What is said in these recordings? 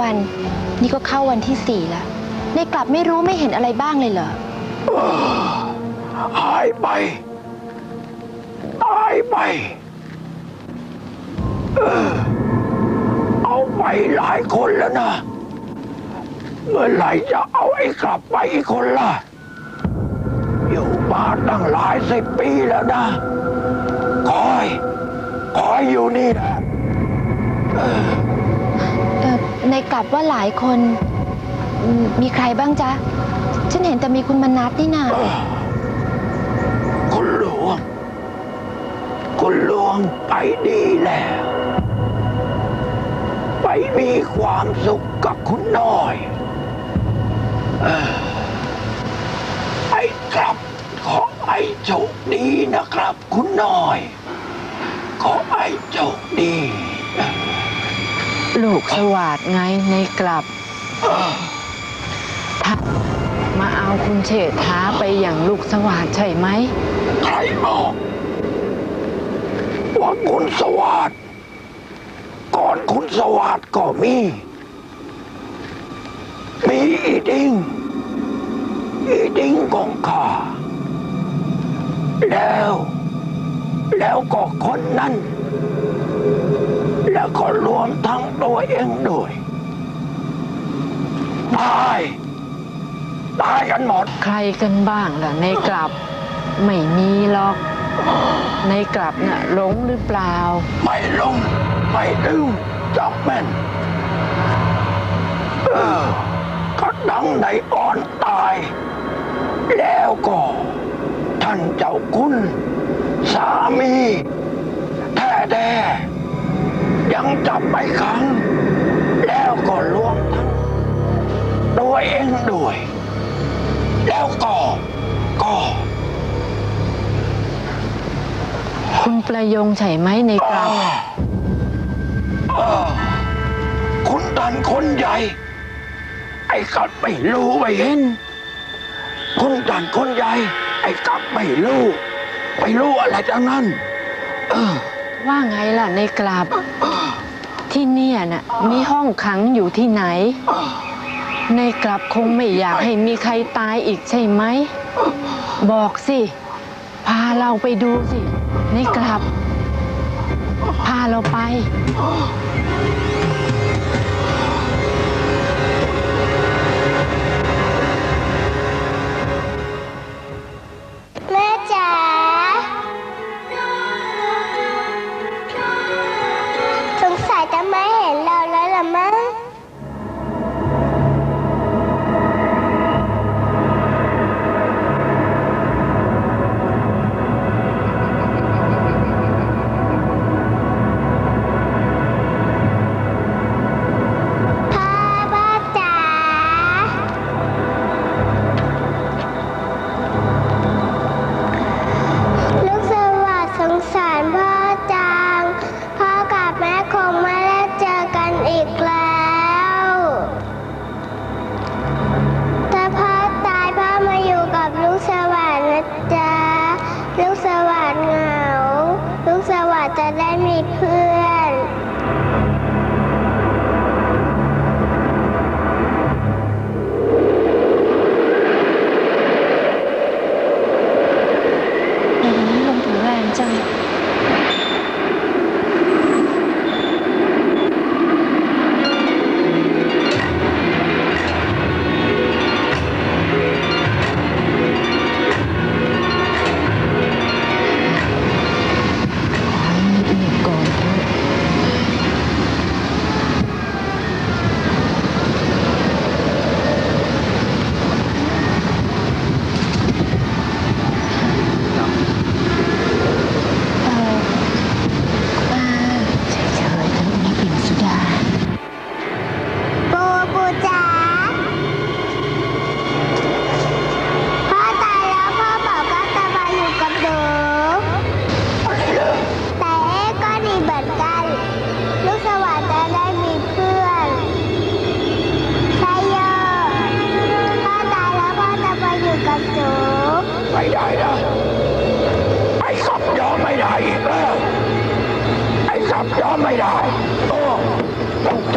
วันนี่ก็เข้าวันที่สี่แล้วในกลับไม่รู้ไม่เห็นอะไรบ้างเลยเหรอหายไป ตายไป เออ เอาไปหลายคนแล้วนะ เมื่อไหร่จะเอาไอ้กลับไปอีกคนล่ะ อยู่มาตั้งหลายสิบปีแล้วนะ คอย คอยอยู่นี่นะเออ ในกลับว่าหลายคน มีใครบ้างจ๊ะ ฉันเห็นแต่มีคุณมนัทนี่นาคุณหลวง คุณหลวงไปดีแล้ว ไปมีความสุขกับคุณน้อยอไอ้กลับขอไอ้โชคดีนะครับ คุณน้อย ขอไอ้โชคดี ลูกสวัสดไงในกลับท่านมาเอาคุณเฉษฐาไปอย่างลูกสวัสดใช่ไหม ใครบอกว่าคุณสวัสดก่อนคุณสวัสดก็มี มีอีดิงอีดิงของข้าแล้ว แล้วก็คนนั้น แล้วก็รวมทั้งตัวเองด้วยตายตายกันหมด ใครกันบ้างล่ะ ในกลับไม่มีหรอก ในกลับน่ะหลงหรือเปล่า ไม่ลงไม่ลืมจับแม่นเออก็ดังในอ่อนตาย แล้วก็ ท่านเจ้าคุณ สามีแท้แด่ ยังจับไปขัง แล้วก็รวมทั้งตัวเองด้วย แล้วก็ก็คุณประยงใช่ไหมในกลับเออคุณตันคนใหญ่ ไอ้กัดไม่รู้ไม่เห็น คุณตันคนใหญ่ ไอ้กัดไม่รู้ไม่รู้อะไรทั้งนั้น เออ ว่าไงล่ะในกลับ ที่เนี่ยน่ะมีห้องขังอยู่ที่ไหน ในกลับคงไม่อยากให้มีใครตายอีกใช่ไหม บอกสิ พาเราไปดูสิ ในกลับ พาเราไป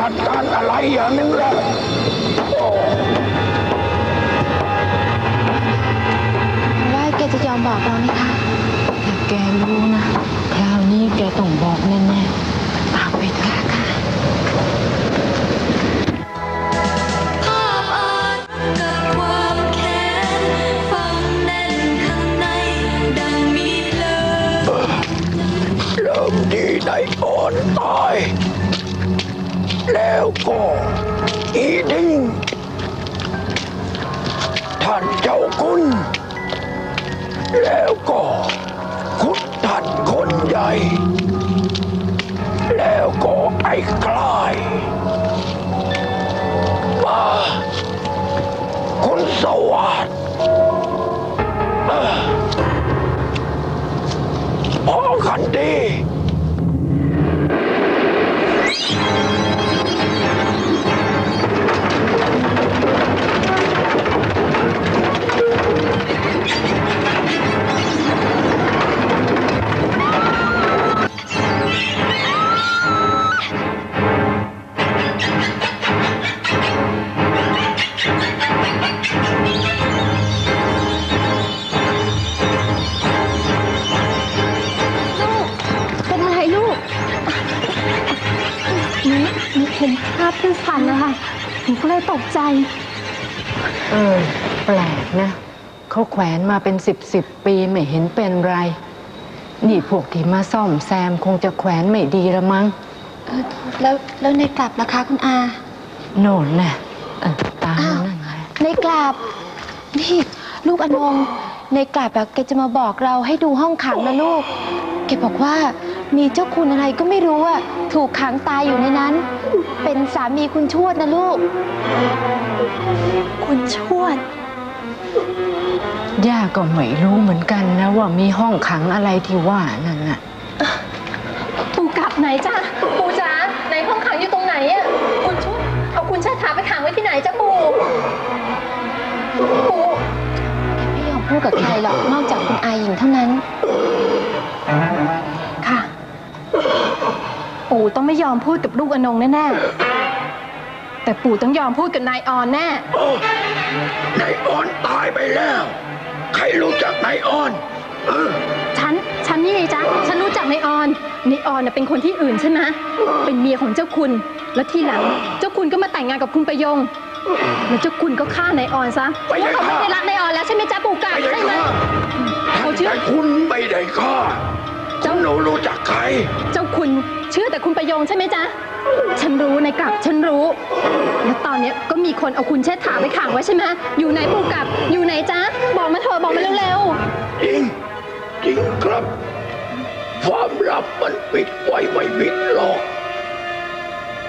งแล้วโอ้ว่าแกจะยอมบอกเราไหมคะถ้าแกรู้นะ คราวนี้แกต้องบอกแน่ๆ ตามไปเถอะค่ะภาพอาจเกิดความแค้นฝังแน่นข้างในดังมีเพลิงเริ่มที่นายอ่อนตาย แล้วก็อีทิ้งท่านเจ้าคุณ แล้วก็คุณท่านคนใหญ่ แล้วก็ไอ้กลายมาคุณสวัสดเอ่อพอกันดี ก็เลยตกใจ เออ แปลกนะ เขาแขวนมาเป็นสิบสิบปีไม่เห็นเป็นไร นี่พวกที่มาซ่อมแซมคงจะแขวนไม่ดีละมั้งเออแล้วแล้วในกลับล่ะคะคุณอา โน่นน่ะเออตามมานั่นไงในกลับ นี่ ลูกอนงในกลับอะแกจะมาบอกเราให้ดูห้องขังนะลูก แกบอกว่า มีเจ้าคุณอะไรก็ไม่รู้อะถูกขังตายอยู่ในนั้น เป็นสามีคุณชวดนะลูก คุณชวด ย่าก็ไม่รู้เหมือนกันนะว่ามีห้องขังอะไรที่ว่านั่นน่ะ ปูกลับไหนจ้ะปูจ๋าไหนห้องขังอยู่ตรงไหนอะคุณชุดเอาคุณชาถาไปขังไว้ที่ไหนจ้ะปูปูไม่ยอมพูดกับใครหรอกนอกจากคุณอาหญิงเท่านั้นค่ะ ปู่ต้องไม่ยอมพูดกับลูกอนงแน่ๆ แต่ปู่ต้องยอมพูดกับนายออนแน่ โอ้นายอ่อนตายไปแล้ว ใครรู้จักนายอ่อน เออ ฉัน ฉันนี่ไงจ๊ะ ฉันรู้จักนายออน นายออนน่ะเป็นคนที่อื่นใช่ไหมเป็นเมียของเจ้าคุณ แล้วทีหลัง เจ้าคุณก็มาแต่งงานกับคุณประยง แล้วเจ้าคุณก็ฆ่านายออนซะไม่ได้ว่าเขาไม่ฆ่าได้รักนายออนแล้วใช่ไหมจ๊ะปู่กลับไม่ได้ใช่ไหมฆ่าเขาเชื่อแต่คุณไม่ได้ฆ่า คุณหนูรู้จักใคร เจ้าคุณเชื่อแต่คุณประยงใช่ไหมจ๊ะ ฉันรู้นายกลับฉันรู้ แล้วตอนเนี้ยก็มีคนเอาคุณเชษฐาไปขังไว้ใช่ไหมอยู่ไหนปู่กลับ อยู่ไหนจ๊ะ บอกมาเถอะบอกมาเร็วจริงจริงครับ ความลับมันปิดไว้ไม่มิดหรอก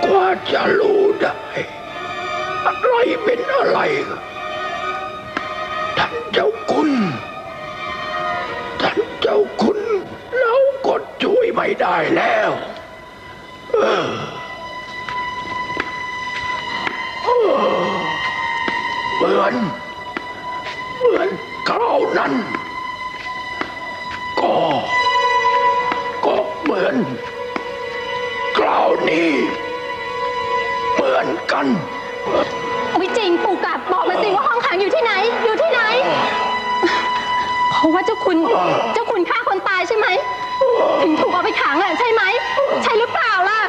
กว่าจะรู้ได้ อะไรเป็นอะไร ท่านเจ้าคุณ ท่านเจ้าคุณเราก็ ช่วยไม่ได้แล้วเออเออเหมือน เหมือนคราวนั้น ก็ ก็เหมือนคราวนี้ เหมือนกันไม่จริงปู่กลับบอกมาสิว่าห้องขังอยู่ที่ไหน อยู่ที่ไหน เพราะว่าเจ้าคุณ เจ้าคุณฆ่าคนตายใช่ไหม ถึงถูกเอาไปขังอะใช่ไหม ใช่หรือเปล่าล่ะ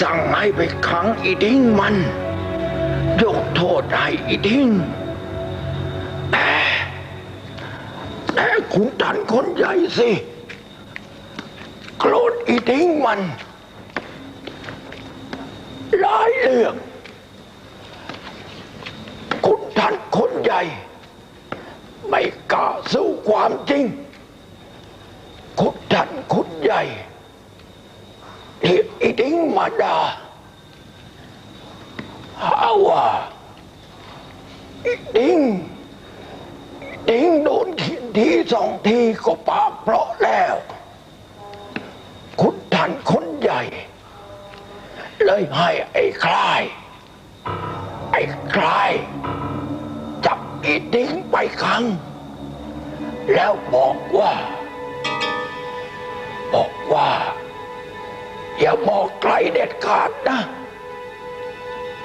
สั่งให้ไปขังอีดิ้งมัน ยกโทษให้อีดิ้งแต่แต่คุณทันคนใหญ่สิโกรธอีดิ้งมันหลายเรื่องคุณท่านคนใหญ่ ไม่กล้าสู้ความจริงคุณท่านคุณใหญ่ อีดิ้งมาดาหาว่าอีดิ้งดิ้งโดนเขีทีสองทีก็ปากเพราะแล้ว คุณท่านคนใหญ่ เลยให้ไอ้คลาย ไอ้คลาย จับอีดิ้งไปขัง แล้วบอกว่า บอกว่า อย่าบอกใครเด็ดขาดนะ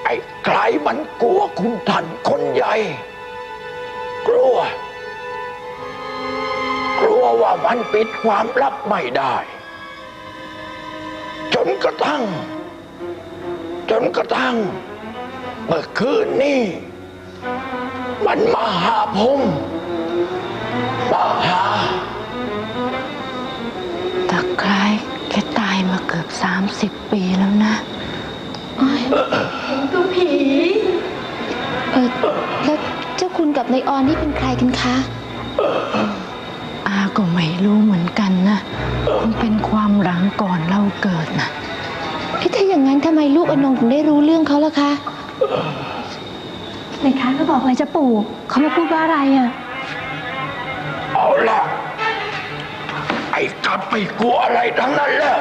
ไอ้ใครมันกลัวคุณทันคนใหญ่ กลัว กลัวว่ามันปิดความลับไม่ได้ จนกระทั่ง จนกระทั่ง เมื่อคืนนี้ มันมาหาผมมาหาตะไคร้ 30 ปีแล้วนะตัวผี เออแล้วเจ้าคุณกับนายออนนี่เป็นใครกันคะ อาก็ไม่รู้เหมือนกันนะคงเป็นความหลังก่อนเราเกิดนะเอ๊ะถ้าอย่างนั้นทำไมลูกอนงถึงได้รู้เรื่องเขาล่ะคะในค้าก็บอกอะไรจะปู่เขามาพูดว่าอะไรอะ เอาละไอ้กลับไปกลัวอะไรทั้งนั้นแหละ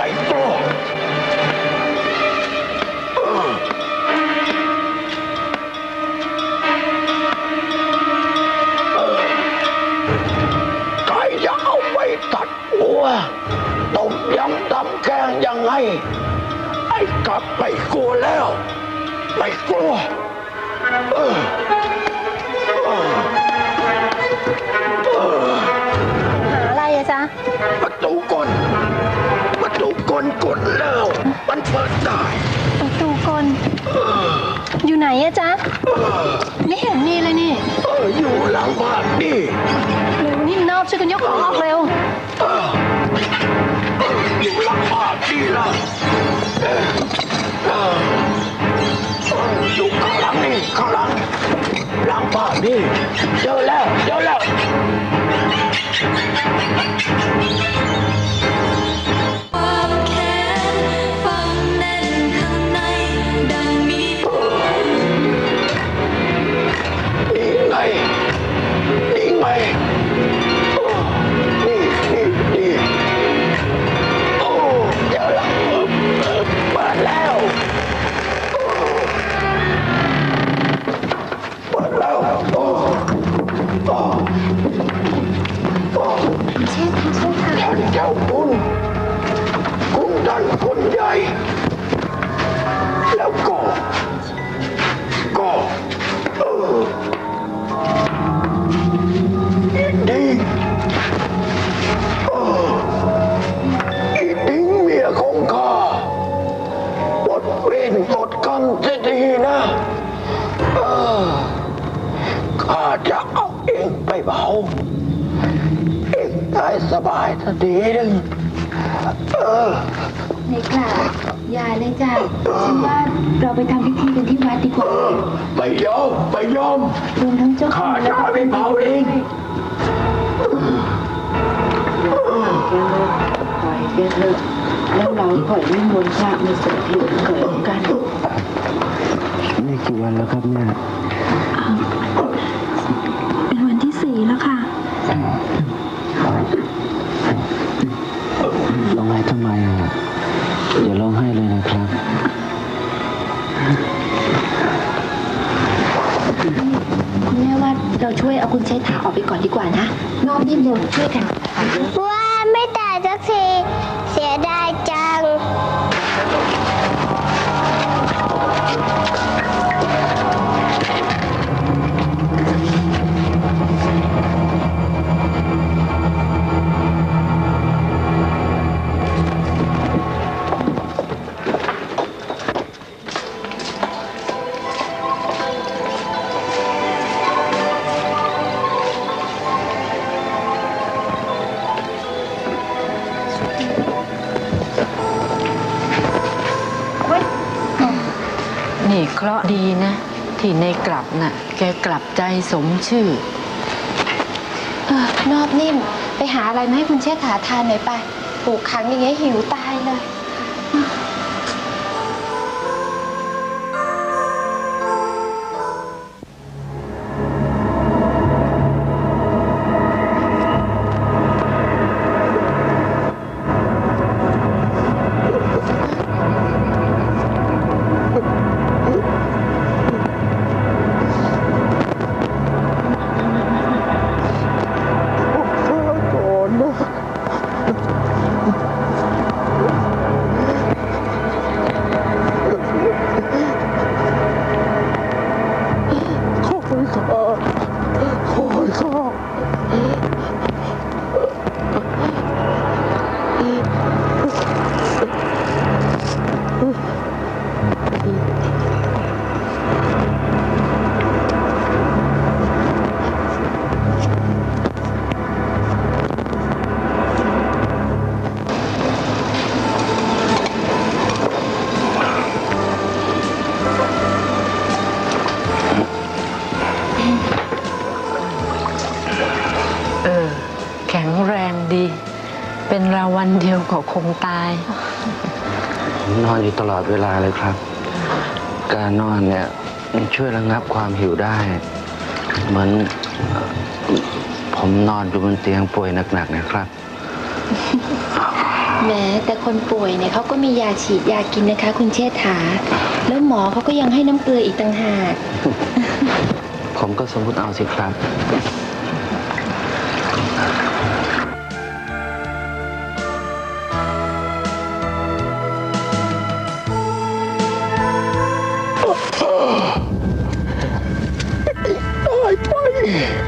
ไม่กลัวเออเออใครจะเอาไปตัดหัว ดแล้ว มันเปิดได้ประตูกลอยู่ไหนอะจ๊ะ ไม่เห็นมีเลยนี่ เอออยู่หลังบ้านนี่เร็วนี่นอบช่วยกันยกของออกเร็วเออเอออยู่หลังบ้านนี่ละเออเออเอออยู่ข้างหลังนี่ข้างหลังหลังบ้านนี่เจอแล้วเจอแล้ว ในกล่าวอย่าเลยจ้ะฉันว่าเราไปทำพิธีกันที่วัดดีกว่าเออไม่ยอมไม่ยอมรวมทั้งเจ้าคุข้าณจะเอาไปเผาเองปล่อยแกเถอะแล้วเราปล่อยนิมนต์พระมาสวดที่เกิดกันนี่กี่วันแล้วครับเนี่ยเป็นวันที่สี่แล้วค่ะร้องไห้ทำไมอะ อย่าร้องไห้เลยนะครับ คุณแม่ว่าเราช่วยเอาคุณเชษฐาออกไปก่อนดีกว่านะนอบนิ่มเร็วช่วยกัน ว่าไม่ตายสักทีเสียดายจัง น่ะ แกกลับใจสมชื่อ เออนอบนิ่ม ไปหาอะไรมาให้คุณเชษฐาทานหน่อยไปปลูกขังอย่างเงี้ยหิวตายเลย วันเดียวก็คงตาย ผมนอนอยู่ตลอดเวลาเลยครับ การนอนเนี่ยมันช่วยระงับความหิวได้ เหมือนเอ่อผมนอนอยู่บนเตียงป่วยหนักๆนะครับแม้แต่คนป่วยเนี่ยเขาก็มียาฉีดยากินนะคะ คุณเชษฐา แล้วหมอเขาก็ยังให้น้ำเกลืออีกต่างหาก ผมก็สมมติเอาสิครับ Hmm.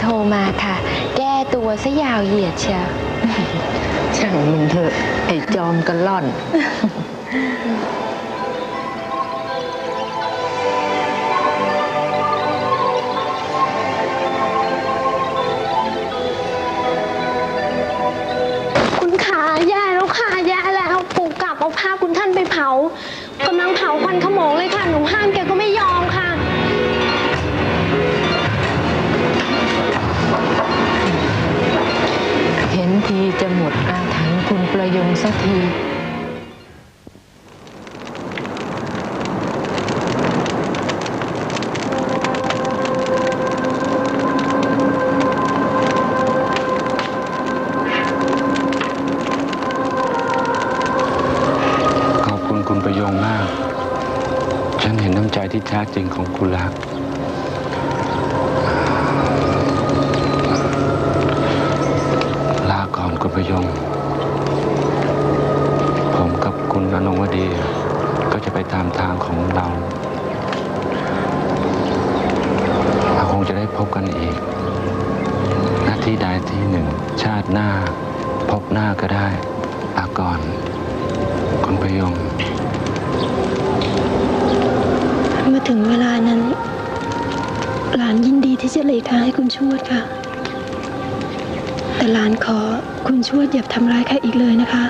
โทรมาค่ะ แก้ตัวซะยาวเหยียดเชียวช่างมันเถอะ ไอ้จอมกระล่อน แท้จริงของคุณแล้ว นยินดีที่จะหลีกทางให้คุณชวดค่ะ แต่หลานขอคุณชวดอย่าทำร้ายใครอีกเลยนะคะ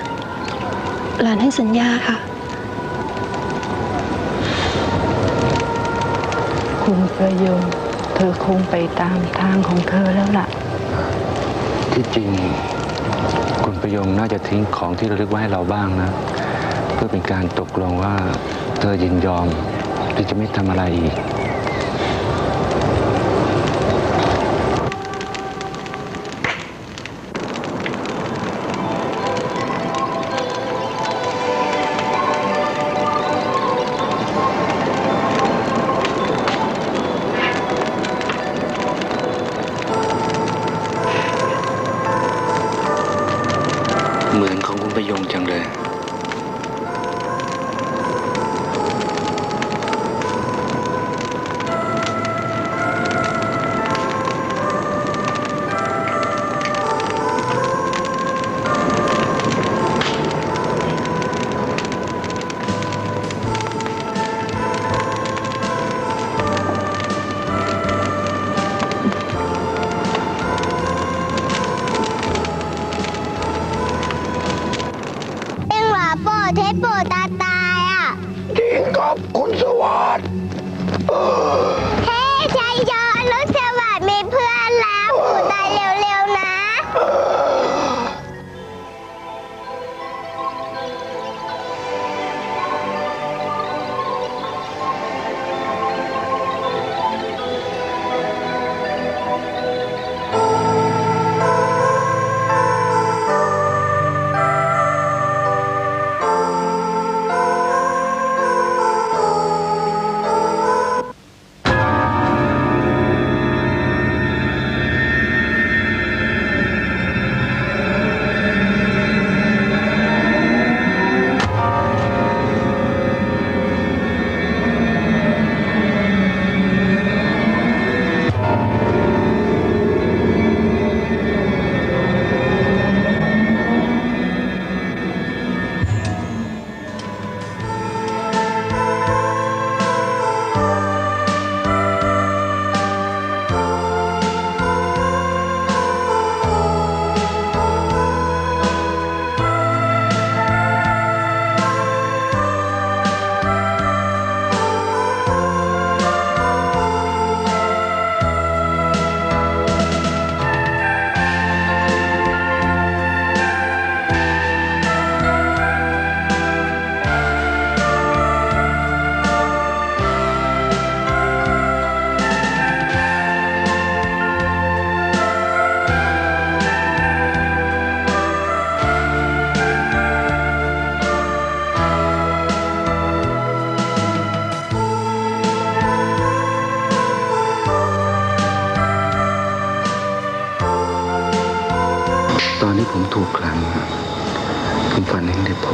หลานให้สัญญาค่ะ คุณประยงเธอคงไปตามทางของเธอแล้วล่ะ ที่จริง คุณประยงน่าจะทิ้งของที่ระลึกไว้ให้เราบ้างนะ เพื่อเป็นการตกลงว่า เธอยินยอมที่จะไม่ทำอะไรอีก เหมือนของคุณประยงจังเลย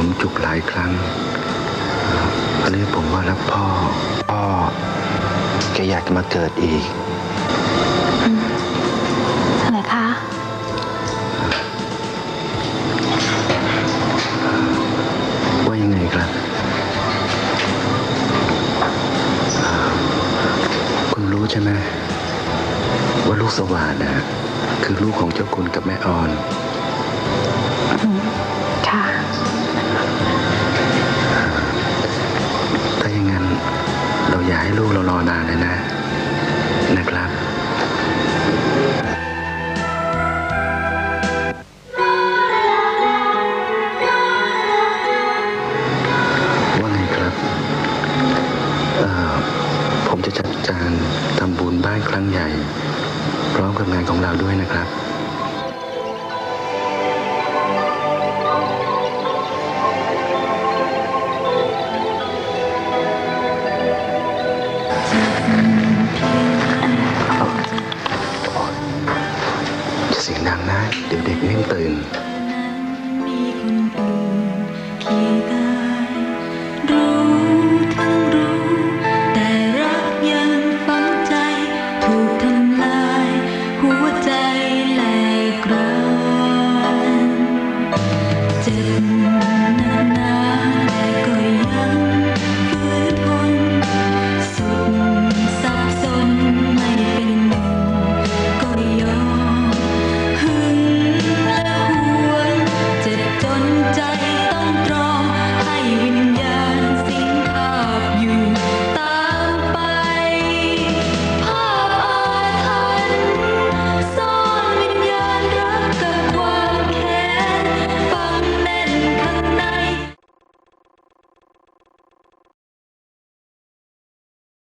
ผมจุกหลายครั้งเรียกผมว่ารักพ่อ พ่อแกอยากจะมาเกิดอีกเหรอคะ ว่ายังไงครับ คุณรู้ใช่ไหมว่าลูกสว่านนะคือลูกของเจ้าคุณกับแม่ออนารอนานเลยนะ